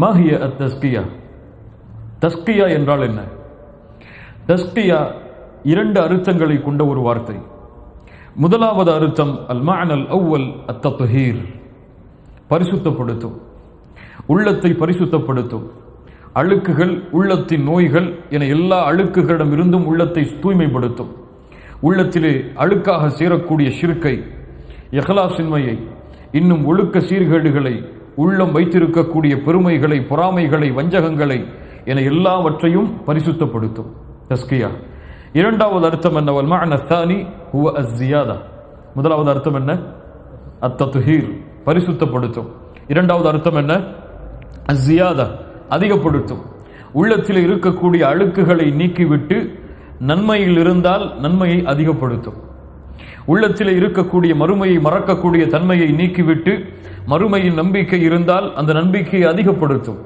மாஹிய அத் தஸ்கியா தஸ்கியா என்றால் என்ன? தஸ்கியா இரண்டு அர்த்தங்களை கொண்ட ஒரு வார்த்தை. முதலாவது அர்த்தம் அல் மஅனல் அவ்வல் அத்தஹீர் பரிசுத்தப்படுத்தும். உள்ளத்தை பரிசுத்தப்படுத்தும். அழுக்குகள் உள்ளத்தின் நோய்கள் என எல்லா அழுக்குகளிடம் இருந்தும் உள்ளத்தை தூய்மைப்படுத்தும். உள்ளத்திலே அழுக்காக சேரக்கூடிய ஷிர்கை எஹலாசின்மையை இன்னும் ஒழுக்க சீர்கேடுகளை உள்ளம் வைத்திருக்கக்கூடிய பெருமைகளை பொறாமைகளை வஞ்சகங்களை என எல்லாவற்றையும் பரிசுத்தப்படுத்தும். தஸ்கியா. இரண்டாவது அர்த்தம் என்ன? வல் நஸ்தானி ஹுவ அஸ்ஸியாதா. முதலாவது அர்த்தம் என்ன? அத்தத்துஹீர் பரிசுத்தப்படுத்தும். இரண்டாவது அர்த்தம் என்ன? அஸ்ஸியாதா. அதிகப்படுத்தும். உள்ளத்தில் இருக்கக்கூடிய அழுக்குகளை நீக்கிவிட்டு நன்மையில் இருந்தால் நன்மையை அதிகப்படுத்தும். உள்ளத்தில் இருக்கக்கூடிய மறுமையை மறக்கக்கூடிய தன்மையை நீக்கிவிட்டு மறுமையின் நம்பிக்கை இருந்தால் அந்த நம்பிக்கையை அதிகப்படுத்தும்.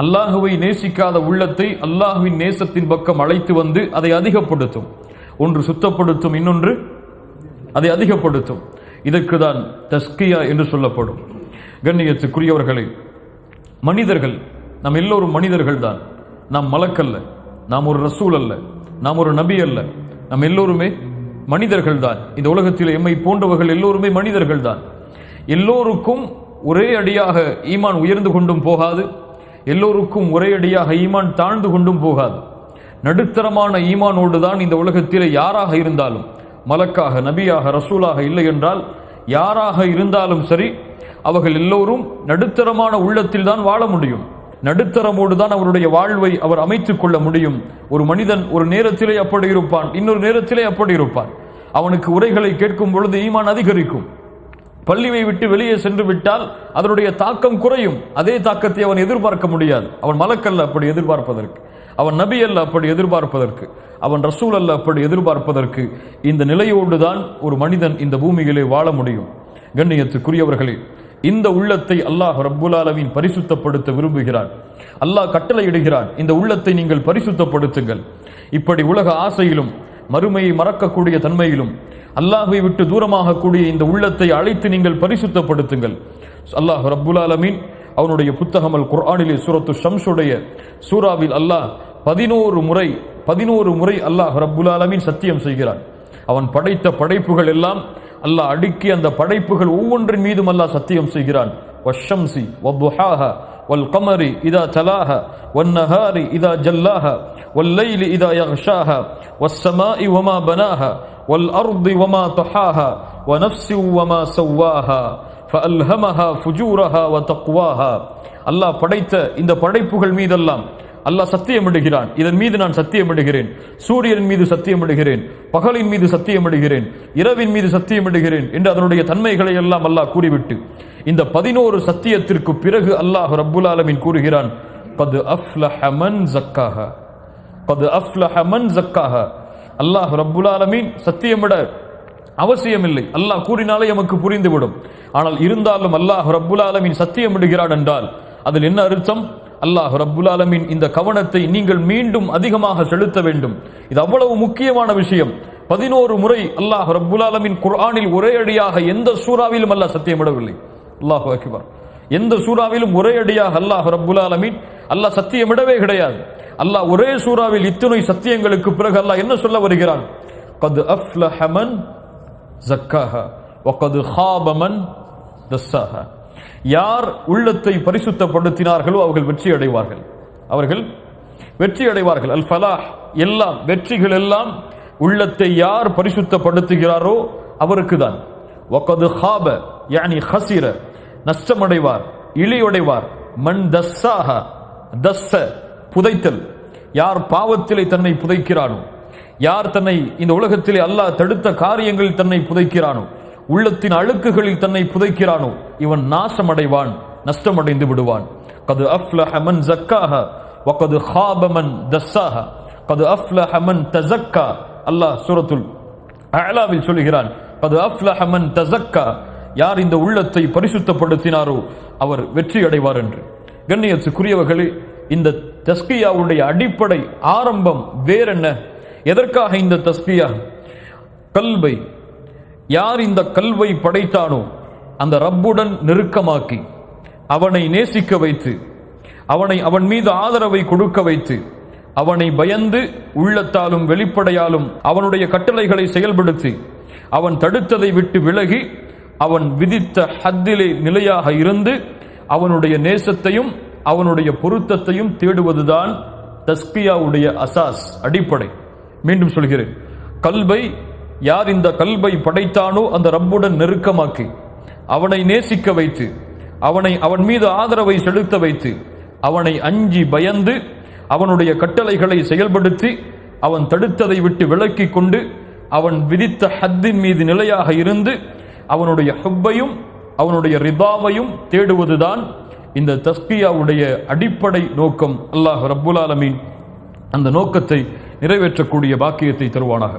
அல்லாஹுவை நேசிக்காத உள்ளத்தை அல்லாஹுவின் நேசத்தின் பக்கம் அழைத்து வந்து அதை அதிகப்படுத்தும். ஒன்று சுத்தப்படுத்தும் இன்னொன்று அதை அதிகப்படுத்தும். இதற்கு தான் தஸ்கியா என்று சொல்லப்படும். கண்ணியத்துக்குரியவர்களை மனிதர்கள் நாம் எல்லோரும் மனிதர்கள் தான் நாம் மலக்கல்ல நாம் ஒரு ரசூல் அல்ல நாம் ஒரு நபி அல்ல. நாம் எல்லோருமே மனிதர்கள் தான் இந்த உலகத்தில் எம்மை போன்றவர்கள் எல்லோருமே மனிதர்கள் தான் எல்லோருக்கும் ஒரே அடியாக ஈமான் உயர்ந்து கொண்டும் போகாது. எல்லோருக்கும் ஒரே அடியாக ஈமான் தாழ்ந்து கொண்டும் போகாது. நடுத்தரமான ஈமானோடு தான் இந்த உலகத்தில் யாராக இருந்தாலும் மலக்காக நபியாக ரசூலாக இல்லை என்றால் யாராக இருந்தாலும் சரி அவர்கள் எல்லோரும் நடுத்தரமான உள்ளத்தில் தான் வாழ முடியும். நடுத்தரமோடு தான் அவருடைய வாழ்வை அவர் அமைத்துக் கொள்ள முடியும். ஒரு மனிதன் ஒரு நேரத்திலே அப்படி இருப்பான் இன்னொரு நேரத்திலே அப்படி இருப்பான். அவனுக்கு உரைகளை கேட்கும் பொழுது ஈமான் அதிகரிக்கும். பள்ளியை விட்டு வெளியே சென்று விட்டால் அதனுடைய தாக்கம் குறையும். அதே தாக்கத்தை அவன் எதிர்பார்க்க முடியாது. அவன் மலக்கல்ல அப்படி எதிர்பார்ப்பதற்கு. அவன் நபி அல்ல அப்படி எதிர்பார்ப்பதற்கு. அவன் ரசூல் அல்ல அப்படி எதிர்பார்ப்பதற்கு. இந்த நிலையோடு தான் ஒரு மனிதன் இந்த பூமியிலே வாழ முடியும். கண்ணியத்துக்குரியவர்களே இந்த உள்ளத்தை அல்லாஹ் ரப்புலாலவின் பரிசுத்தப்படுத்த விரும்புகிறான். அல்லாஹ் கட்டளையிடுகிறான் இந்த உள்ளத்தை நீங்கள் பரிசுத்தப்படுத்துங்கள். இப்படி உலக ஆசையிலும் மறுமையை மறக்கக்கூடிய தன்மையிலும் அல்லாஹை விட்டு தூரமாகக்கூடிய இந்த உள்ளத்தை அழைத்து நீங்கள் பரிசுத்தப்படுத்துங்கள் அல்லாஹ் ரப்புல் ஆலமீன் அவனுடைய புத்தகம் அல் குர்ஆனிலே சூரத்து ஷம்ஸுடைய சூராவில் அல்லாஹ் பதினோரு முறை பதினோரு முறை அல்லாஹ் ரப்புல் ஆலமீன் சத்தியம் செய்கிறான் அவன் படைத்த படைப்புகள் எல்லாம் அல்லாஹ் அடுக்கி அந்த படைப்புகள் ஒவ்வொன்றின் மீதும் அல்லாஹ் சத்தியம் செய்கிறான் வஷம்சி வத்துஹாஹா والقمر إذا تلاها والنهار إذا جلاها والليل إذا يغشاها والسماء وما بناها والأرض وما طحاها ونفس وما سواها فألهمها فجورها وتقواها அல்லாஹ் படைத்த இந்த படைப்புகள் மீதெல்லாம் அல்லாஹ் சத்தியமிடுகிறான் இதன் மீது நான் சத்தியமிடுகிறேன் சூரியன் மீது சத்தியமிடுகிறேன் பகலின் மீது சத்தியமிடுகிறேன் இரவின் மீது சத்தியமிடுகிறேன் என்று அதனுடைய தன்மைகளை எல்லாம் அல்லாஹ் கூறிவிட்டு இந்த பதினோரு சத்தியத்திற்கு பிறகு அல்லாஹ் ரப்புல் ஆலமீன் கூறுகிறான் கது அஃப்லஹ மன் ஜக்காஹ கது அஃப்லஹ மன் ஜக்காஹ அல்லாஹ் ரப்புலாலமீன் சத்தியமிட அவசியமில்லை. அல்லாஹ் கூறினாலே எமக்கு புரிந்துவிடும். ஆனால் இருந்தாலும் அல்லாஹ் ரப்புல் ஆலமீன் சத்தியமிடுகிறான் என்றால் அதில் என்ன அர்த்தம்? அல்லாஹ் ரப்புல் ஆலமீன் இந்த கவனத்தை நீங்கள் மீண்டும் அதிகமாக செலுத்த வேண்டும். இது அவ்வளவு முக்கியமான விஷயம். பதினோரு முறை அல்லாஹ் ரப்புல் ஆலமீன் குர்ஆனில் ஒரே அடியாக எந்த சூறாவிலும் அல்லாஹ் சத்தியமிடவில்லை அல்லாஹ் எந்த சூறாவிலும் ஒரே அடியாக அல்லாஹ் ரப்புல் அல்லாஹ் சத்தியமிடவே கிடையாது. அல்லாஹ் ஒரே சூறாவில் இத்தனை சத்தியங்களுக்கு பிறகு அல்லாஹ் என்ன சொல்ல வருகிறான்? கது அஃப்லஹ ஜக்காஹா ஒக்கது ஹாப தஸ்ஸாஹா. யார் உள்ளத்தை பரிசுத்தப்படுத்தினார்களோ அவர்கள் வெற்றி அடைவார்கள். அவர்கள் வெற்றி அடைவார்கள். அல் ஃபலாஹ் எல்லாம் வெற்றிகள் எல்லாம் உள்ளத்தை யார் பரிசுத்தப்படுத்துகிறாரோ அவருக்கு தான். ஒக்கது ஹாப யானி ஹசிர நஷ்டமடைவார் இழியடைவார். மண் தஸ்ஸாக தஸ்ஸ புதைத்தல். யார் பாவத்திலே தன்னை புதைக்கிறானோ யார் தன்னை இந்த உலகத்திலே அல்லாஹ் தடுத்த காரியங்களில் தன்னை புதைக்கிறானோ உள்ளத்தின் அழுக்குகளில் தன்னை புதைக்கிறானோ இவன் நாசமடைவான் நஷ்டமடைந்து விடுவான். கது அஃப்லஹ மன் ஜக்காஹ வகது ஹாப தஸ்ஸாஹ. கது அஃப்லஹ மன் தஸக்கா. அல்லாஹ் சூரத்துல் அலாவில் சொல்கிறான் கது அஃப்லஹ மன் தஸக்கா. யார் இந்த உள்ளத்தை பரிசுத்தப்படுத்தினாரோ அவர் வெற்றி அடைவார் என்று. கண்ணியத்துக்குரியவர்களே இந்த தஸ்கியாவுடைய அடிப்படை ஆரம்பம் வேறென்ன? எதற்காக இந்த தஸ்கியா? கல்வை. யார் இந்த கல்வை படைத்தானோ அந்த ரப்புடன் நெருக்கமாக்கி அவனை நேசிக்க வைத்து அவனை அவன் மீது ஆதரவை கொடுக்க வைத்து அவனை பயந்து உள்ளத்தாலும் வெளிப்படையாலும் அவனுடைய கட்டளைகளை செயல்படுத்தி அவன் தடுத்ததை விட்டு விலகி அவன் விதித்த ஹத்திலே நிலையாக இருந்து அவனுடைய நேசத்தையும் அவனுடைய பொருத்தத்தையும் தேடுவதுதான் தஸ்கியாவுடைய அசாஸ் அடிப்படை. மீண்டும் சொல்கிறேன். கல்வை யார் இந்த கல்வை படைத்தானோ அந்த ரப்புடன் நெருக்கமாக்கி. அவனை நேசிக்க வைத்து அவனை அவன் மீது ஆதரவை செலுத்த வைத்து அவனை அஞ்சி பயந்து அவனுடைய கட்டளைகளை செயல்படுத்தி அவன் தடுத்ததை விட்டு விலக்கி கொண்டு அவன் விதித்த ஹத்தின் மீது நிலையாக இருந்து அவனுடைய ஹுப்பையும் அவனுடைய ரிதாவையும் தேடுவதுதான் இந்த தஸ்கியாவுடைய அடிப்படை நோக்கம் அல்லாஹ் ரப்புல் ஆலமீன் அந்த நோக்கத்தை நிறைவேற்றக்கூடிய பாக்கியத்தை தருவானாக.